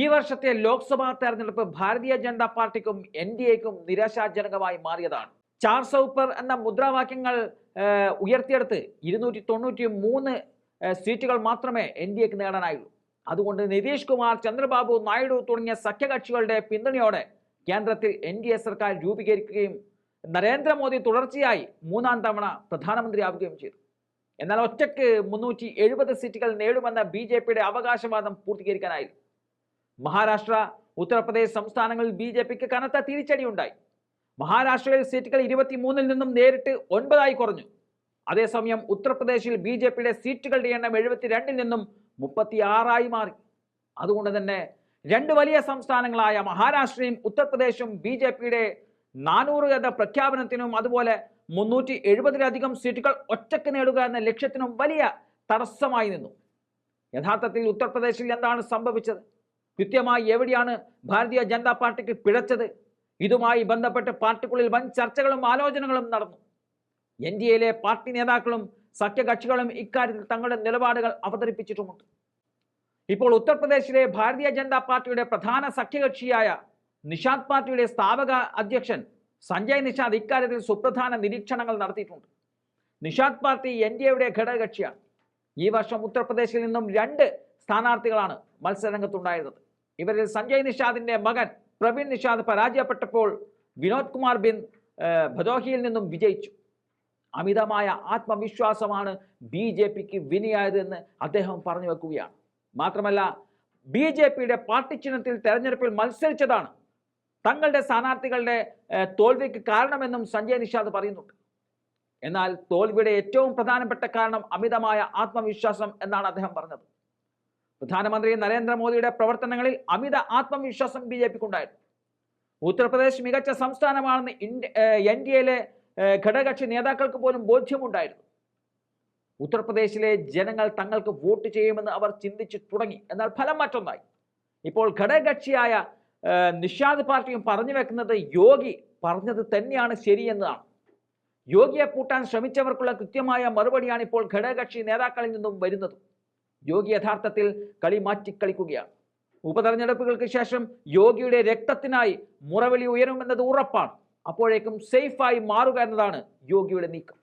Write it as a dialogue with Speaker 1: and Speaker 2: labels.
Speaker 1: ഈ വർഷത്തെ ലോക്സഭാ തെരഞ്ഞെടുപ്പ് ഭാരതീയ ജനതാ പാർട്ടിക്കും എൻ ഡി എക്കും നിരാശാജനകമായി മാറിയതാണ്. ചാർ സൗപ്പർ എന്ന മുദ്രാവാക്യങ്ങൾ ഉയർത്തിയെടുത്ത് ഇരുന്നൂറ്റി തൊണ്ണൂറ്റി മൂന്ന് സീറ്റുകൾ മാത്രമേ എൻ ഡി എക്ക് നേടാനായുള്ളൂ. അതുകൊണ്ട് നിതീഷ് കുമാർ ചന്ദ്രബാബു നായിഡു തുടങ്ങിയ സഖ്യകക്ഷികളുടെ പിന്തുണയോടെ കേന്ദ്രത്തിൽ എൻ ഡി എ സർക്കാർ രൂപീകരിക്കുകയും നരേന്ദ്രമോദി തുടർച്ചയായി മൂന്നാം തവണ പ്രധാനമന്ത്രിയാവുകയും ചെയ്തു. എന്നാൽ ഒറ്റയ്ക്ക് മുന്നൂറ്റി എഴുപത് സീറ്റുകൾ നേടുമെന്ന ബി ജെ പിയുടെ അവകാശവാദം പൂർത്തീകരിക്കാനായില്ല. മഹാരാഷ്ട്ര ഉത്തർപ്രദേശ് സംസ്ഥാനങ്ങളിൽ ബി ജെ പിക്ക് കനത്ത തിരിച്ചടിയുണ്ടായി. മഹാരാഷ്ട്രയിൽ സീറ്റുകൾ ഇരുപത്തിമൂന്നിൽ നിന്നും നേരിട്ട് ഒൻപതായി കുറഞ്ഞു. അതേസമയം ഉത്തർപ്രദേശിൽ ബി ജെ പിയുടെ സീറ്റുകളുടെ എണ്ണം എഴുപത്തിരണ്ടിൽ നിന്നും മുപ്പത്തി ആറായി മാറി. അതുകൊണ്ട് തന്നെ രണ്ട് വലിയ സംസ്ഥാനങ്ങളായ മഹാരാഷ്ട്രയും ഉത്തർപ്രദേശും ബി ജെ പിയുടെ നാനൂറ് എന്ന പ്രഖ്യാപനത്തിനും അതുപോലെ മുന്നൂറ്റി എഴുപതിലധികം സീറ്റുകൾ ഒറ്റയ്ക്ക് നേടുക എന്ന ലക്ഷ്യത്തിനും വലിയ തടസ്സമായി നിന്നു. യഥാർത്ഥത്തിൽ ഉത്തർപ്രദേശിൽ എന്താണ് സംഭവിച്ചത്? കൃത്യമായി എവിടെയാണ് ഭാരതീയ ജനതാ പാർട്ടിക്ക് പിഴച്ചത്? ഇതുമായി ബന്ധപ്പെട്ട് പാർട്ടിക്കുള്ളിൽ വൻ ചർച്ചകളും ആലോചനകളും നടന്നു. എൻ ഡി എയിലെ പാർട്ടി നേതാക്കളും സഖ്യകക്ഷികളും ഇക്കാര്യത്തിൽ തങ്ങളുടെ നിലപാടുകൾ അവതരിപ്പിച്ചിട്ടുമുണ്ട്. ഇപ്പോൾ ഉത്തർപ്രദേശിലെ ഭാരതീയ ജനതാ പാർട്ടിയുടെ പ്രധാന സഖ്യകക്ഷിയായ നിഷാദ് പാർട്ടിയുടെ സ്ഥാപക അധ്യക്ഷൻ സഞ്ജയ് നിഷാദ് ഇക്കാര്യത്തിൽ സുപ്രധാന നിരീക്ഷണങ്ങൾ നടത്തിയിട്ടുണ്ട്. നിഷാദ് പാർട്ടി എൻ ഡി എയുടെ ഘടകകക്ഷിയാണ്. ഈ വർഷം ഉത്തർപ്രദേശിൽ നിന്നും രണ്ട് സ്ഥാനാർത്ഥികളാണ് മത്സരരംഗത്തുണ്ടായിരുന്നത്. ഇവരിൽ സഞ്ജയ് നിഷാദിന്റെ മകൻ പ്രവീൺ നിഷാദ് പരാജയപ്പെട്ടപ്പോൾ വിനോദ് കുമാർ ബിൻ ഭദോഹിയിൽ നിന്നും വിജയിച്ചു. അമിതമായ ആത്മവിശ്വാസമാണ് ബി ജെ പിക്ക് വിനിയായതെന്ന് അദ്ദേഹം പറഞ്ഞു വെക്കുകയാണ്. മാത്രമല്ല ബി ജെ പിയുടെ പാർട്ടി ചിഹ്നത്തിൽ തെരഞ്ഞെടുപ്പിൽ മത്സരിച്ചതാണ് തങ്ങളുടെ സ്ഥാനാർത്ഥികളുടെ തോൽവിക്ക് കാരണമെന്നും സഞ്ജയ് നിഷാദ് പറയുന്നുണ്ട്. എന്നാൽ തോൽവിയുടെ ഏറ്റവും പ്രധാനപ്പെട്ട കാരണം അമിതമായ ആത്മവിശ്വാസം എന്നാണ് അദ്ദേഹം പറഞ്ഞത്. പ്രധാനമന്ത്രി നരേന്ദ്രമോദിയുടെ പ്രവർത്തനങ്ങളിൽ അമിത ആത്മവിശ്വാസം ബി ജെ പിക്കുണ്ടായിരുന്നു. ഉത്തർപ്രദേശ് മികച്ച സംസ്ഥാനമാണെന്ന് എൻ ഡി എയിലെ ഘടകകക്ഷി നേതാക്കൾക്ക് പോലും ബോധ്യമുണ്ടായിരുന്നു. ഉത്തർപ്രദേശിലെ ജനങ്ങൾ തങ്ങൾക്ക് വോട്ട് ചെയ്യുമെന്ന് അവർ ചിന്തിച്ചു തുടങ്ങി. എന്നാൽ ഫലം മറ്റൊന്നായി. ഇപ്പോൾ ഘടകകക്ഷിയായ നിഷാദ് പാർട്ടിയും പറഞ്ഞു വെക്കുന്നത് യോഗി പറഞ്ഞത് തന്നെയാണ് ശരിയെന്നതാണ്. യോഗിയെ കൂട്ടാൻ ശ്രമിച്ചവർക്കുള്ള കൃത്യമായ മറുപടിയാണ് ഇപ്പോൾ ഘടകകക്ഷി നേതാക്കളിൽ നിന്നും വരുന്നത്. യോഗി യഥാർത്ഥത്തിൽ കളി മാറ്റിക്കളിക്കുകയാണ്. ഉപതെരഞ്ഞെടുപ്പുകൾക്ക് ശേഷം യോഗിയുടെ രക്തത്തിനായി മുറവിളി ഉയരുമെന്നത് ഉറപ്പാണ്. അപ്പോഴേക്കും സേഫായി മാറുക എന്നതാണ് യോഗിയുടെ നീക്കം.